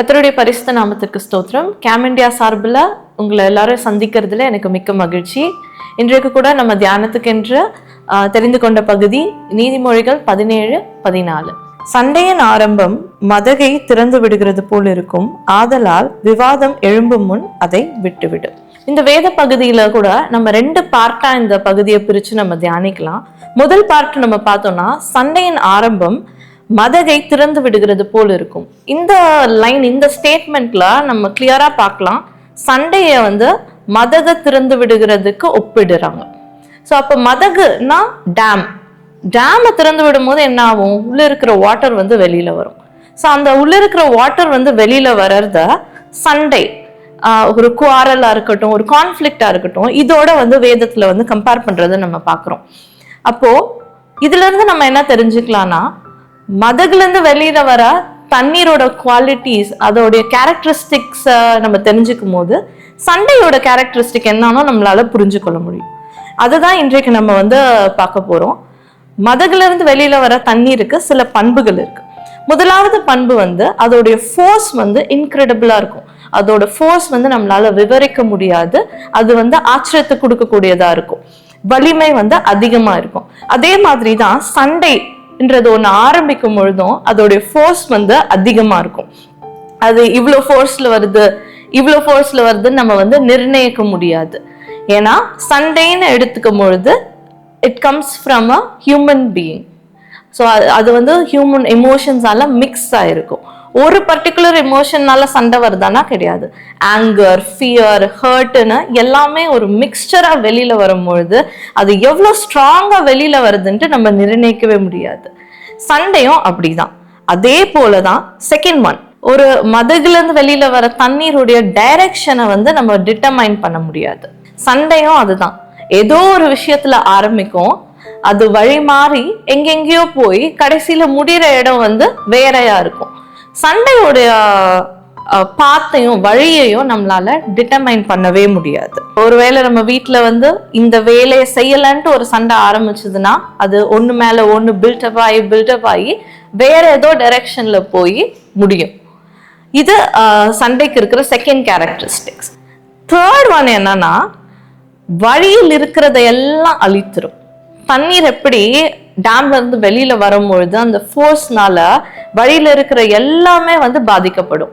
கத்தருடைய பரிசுத்த நாமத்துக்கு ஸ்தோத்திரம். கேம் இண்டியா சார்பில் உங்களை எல்லாரும் சந்திக்கிறதுல எனக்கு மிக்க மகிழ்ச்சி. இன்றைக்கு கூட நம்ம தியானத்துக்கென்று தெரிந்து கொண்ட பகுதி நீதிமொழிகள் பதினேழு பதினாலு. சண்டையின் ஆரம்பம் மதகை திறந்து விடுகிறது போல் இருக்கும். ஆதலால் விவாதம் எழும்பும் முன் அதை விட்டுவிடும் இந்த வேத பகுதியில கூட நம்ம ரெண்டு பார்ட்டா இந்த பகுதியை பிரிச்சு நம்ம தியானிக்கலாம். முதல் பார்ட் நம்ம பார்த்தோம்னா சண்டையின் ஆரம்பம் மதகை திறந்து விடுகிறது போல் இருக்கும். இந்த லைன் இந்த ஸ்டேட்மெண்ட்ல நம்ம கிளியரா பார்க்கலாம். சண்டையை வந்து மதக திறந்து விடுகிறதுக்கு ஒப்பிடுறாங்க. ஸோ அப்போ மதகுனா டேம் டேமை திறந்து விடும்போது என்ன ஆகும்? உள்ள இருக்கிற வாட்டர் வந்து வெளியில வரும். ஸோ அந்த உள்ள இருக்கிற வாட்டர் வந்து வெளியில வர்றத சண்டை ஒரு குவாரலா இருக்கட்டும் ஒரு கான்ஃப்ளிக்டா இருக்கட்டும் இதோட வந்து வேதத்துல வந்து கம்பேர் பண்றதை நம்ம பார்க்குறோம். அப்போ இதுல இருந்து நம்ம என்ன தெரிஞ்சுக்கலாம்னா மதகுலேருந்து வெளியில் வர தண்ணீரோட குவாலிட்டிஸ் அதோடைய கேரக்டரிஸ்டிக்ஸை நம்ம தெரிஞ்சுக்கும் போது சண்டையோட கேரக்டரிஸ்டிக் என்னன்னா நம்மளால புரிஞ்சுக்கொள்ள முடியும். அதுதான் இன்றைக்கு நம்ம வந்து பார்க்க போகிறோம் மதகுலேருந்து வெளியில் வர தண்ணீருக்கு சில பண்புகள் இருக்குது முதலாவது பண்பு வந்து அதோடைய ஃபோர்ஸ் வந்து இன்க்ரெடிபிளாக இருக்கும். அதோட ஃபோர்ஸ் வந்து நம்மளால விவரிக்க முடியாது. அது வந்து ஆச்சரியத்தை கொடுக்கக்கூடியதாக இருக்கும். வலிமை வந்து அதிகமாக இருக்கும். அதே மாதிரி தான் சண்டை என்றது ஒன்று ஆரம்பிக்கும் பொழுதும் அதோடைய ஃபோர்ஸ் வந்து அதிகமாக இருக்கும். அது இவ்வளோ ஃபோர்ஸில் வருது இவ்வளோ ஃபோர்ஸில் வருதுன்னு நம்ம வந்து நிர்ணயிக்க முடியாது. ஏன்னா சண்டைன்னு எடுத்துக்கும் பொழுது it comes from a human being so அது வந்து ஹியூமன் எமோஷன்ஸால மிக்ஸ் ஆயிருக்கும். ஒரு பர்டிகுலர் எமோஷன்னால சண்டை வருதானா கிடையாது. ஆங்கர் ஃபியர் ஹர்ட்னு எல்லாமே ஒரு மிக்சராக வெளியில் வரும்பொழுது அது எவ்வளோ ஸ்ட்ராங்காக வெளியில் வருதுன்ட்டு நம்ம நிர்ணயிக்கவே முடியாது. சண்டையும் அப்படிதான். அதே போலதான் செகண்ட் ஒன் ஒரு மதுகுலேருந்து வெளியில் வர தண்ணீருடைய டைரக்ஷனை வந்து நம்ம டிட்டர்மைன் பண்ண முடியாது. சண்டையும் அதுதான். ஏதோ ஒரு விஷயத்துல ஆரம்பிக்கும். அது வழி மாறி எங்கெங்கேயோ போய் கடைசியில் முடிகிற இடம் வந்து வேறையாக இருக்கும். சண்டையோடைய பாத்தையும் வழியையும் நம்மளால டிட்டர்மைன் பண்ணவே முடியாது. ஒருவேளை நம்ம வீட்டில் வந்து இந்த வேலையை செய்யலன்ட்டு ஒரு சண்டை ஆரம்பிச்சதுன்னா அது ஒன்று மேலே ஒன்று பில்டப் ஆகி பில்டப் ஆகி வேற ஏதோ டைரக்ஷனில் போய் முடியும். இது சண்டைக்கு இருக்கிற செகண்ட் கேரக்டரிஸ்டிக்ஸ் தேர்ட் ஒன் என்னன்னா வழியில் இருக்கிறத எல்லாம் அழித்துரும். தண்ணீர் எப்படி டேம்ல இருந்து வெளியில வரும்பொழுது அந்த ஃபோர்ஸ்னால வழியில இருக்கிற எல்லாமே வந்து பாதிக்கப்படும்.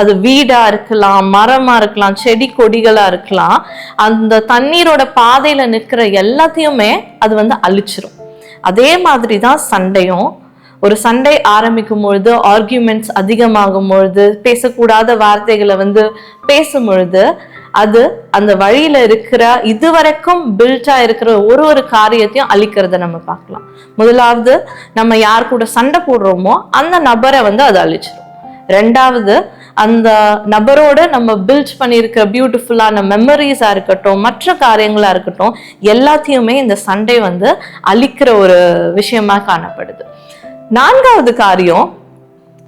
அது வீடா இருக்கலாம் மரமா இருக்கலாம் செடி கொடிகளா இருக்கலாம். அந்த தண்ணீரோட பாதையில நிற்கிற எல்லாத்தையுமே அது வந்து அழிச்சிரும். அதே மாதிரி தான் சண்டையும் ஒரு சண்டை ஆரம்பிக்கும் பொழுது ஆர்கியூமெண்ட்ஸ் அதிகமாகும் பொழுது பேசக்கூடாத வார்த்தைகளை வந்து பேசும் பொழுது அது அந்த வழியில இருக்கிற இதுவரைக்கும் பில்டா இருக்கிற ஒரு ஒரு காரியத்தையும் அழிக்கிறத நம்ம பார்க்கலாம். முதலாவது நம்ம யார் கூட சண்டை போடுறோமோ அந்த நபரை வந்து அது அழிச்சிடும் ரெண்டாவது அந்த நபரோடு நம்ம பில்ட் பண்ணியிருக்கிற பியூட்டிஃபுல்லான மெமரிஸாக இருக்கட்டும் மற்ற காரியங்களாக இருக்கட்டும் எல்லாத்தையுமே இந்த சண்டை வந்து அழிக்கிற ஒரு விஷயமா காணப்படுது. நான்காவது காரியம்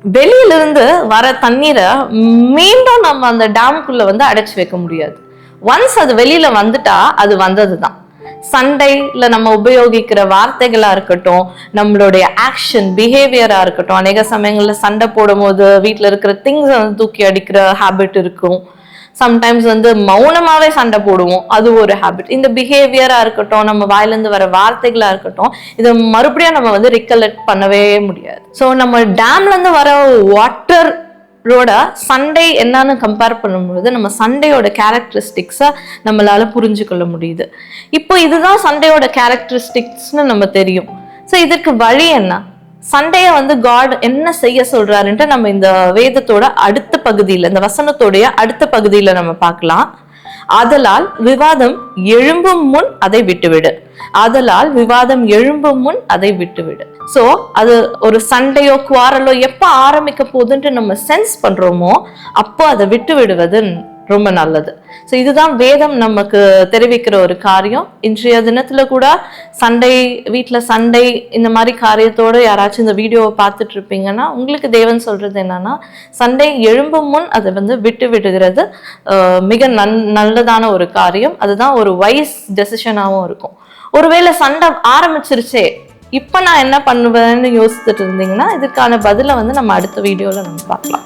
வெளியிலிருந்து வர தண்ணீரை மீண்டும் நம்ம அந்த டேமுக்குள்ள வந்து அடைச்சி வைக்க முடியாது. ஒன்ஸ் அது வெளியில வந்துட்டா அது வந்தது தான் சண்டையில நம்ம உபயோகிக்கிற வார்த்தைகளா இருக்கட்டும் நம்மளுடைய ஆக்ஷன் பிஹேவியரா இருக்கட்டும் அநேக சமயங்கள்ல சண்டை போடும்போது வீட்டில் இருக்கிற திங்ஸ் வந்து தூக்கி அடிக்கிற ஹாபிட் இருக்கும். சம்டைம்ஸ் வந்து மௌனமாவே சண்டை போடுவோம். அது ஒரு ஹேபிட் இந்த பிஹேவியரா இருக்கட்டும் நம்ம வாயிலிருந்து வர வார்த்தைகளா இருக்கட்டும் இதை மறுபடியும் நம்ம வந்து ரிகலெக்ட் பண்ணவே முடியாது. ஸோ நம்ம டேம்ல இருந்து வர வாட்டர் ரோட சண்டை என்னன்னு கம்பேர் பண்ணும்பொழுது நம்ம சண்டையோட கேரக்டரிஸ்டிக்ஸை நம்மளால புரிஞ்சுக்கொள்ள முடியுது. இப்போ இதுதான் சண்டையோட கேரக்டரிஸ்டிக்ஸ்னு நம்ம தெரியும். ஸோ இதற்கு வழி என்ன? சண்டையை வந்து காட் என்ன செய்ய சொல்றாருன்ட்டு நம்ம இந்த வேதத்தோட அடுத்த பகுதியில இந்த வசனத்தோடைய அடுத்த பகுதியில நம்ம பார்க்கலாம். ஆதலால் விவாதம் எழும்பும் முன் அதை விட்டுவிடு. ஆதலால் விவாதம் எழும்பும் முன் அதை விட்டுவிடு. ஸோ அது ஒரு சண்டையோ குவாரலோ எப்போ ஆரம்பிக்க போகுதுன்ட்டு நம்ம சென்ஸ் பண்றோமோ அப்போ அதை விட்டு விடுவது ரொம்ப நல்லது. ஸோ இதுதான் வேதம் நமக்கு தெரிவிக்கிற ஒரு காரியம். இன்றைய தினத்துல கூட சண்டை வீட்டில் சண்டை இந்த மாதிரி காரியத்தோட யாராச்சும் இந்த வீடியோவை பார்த்துட்டு இருப்பீங்கன்னா உங்களுக்கு தேவன் சொல்றது என்னன்னா சண்டை எழும்பும் முன் அதை வந்து விட்டு விடுகிறது. ஆஹ், மிக நன் நல்லதான ஒரு காரியம். அதுதான் ஒரு வைஸ் டெசிஷனாகவும் இருக்கும். ஒருவேளை சண்டை ஆரம்பிச்சிருச்சே இப்போ நான் என்ன பண்ணுவேன்னு யோசித்துட்டு இருந்தீங்கன்னா இதுக்கான பதிலை வந்து நம்ம அடுத்த வீடியோவில் நம்ம பார்க்கலாம்.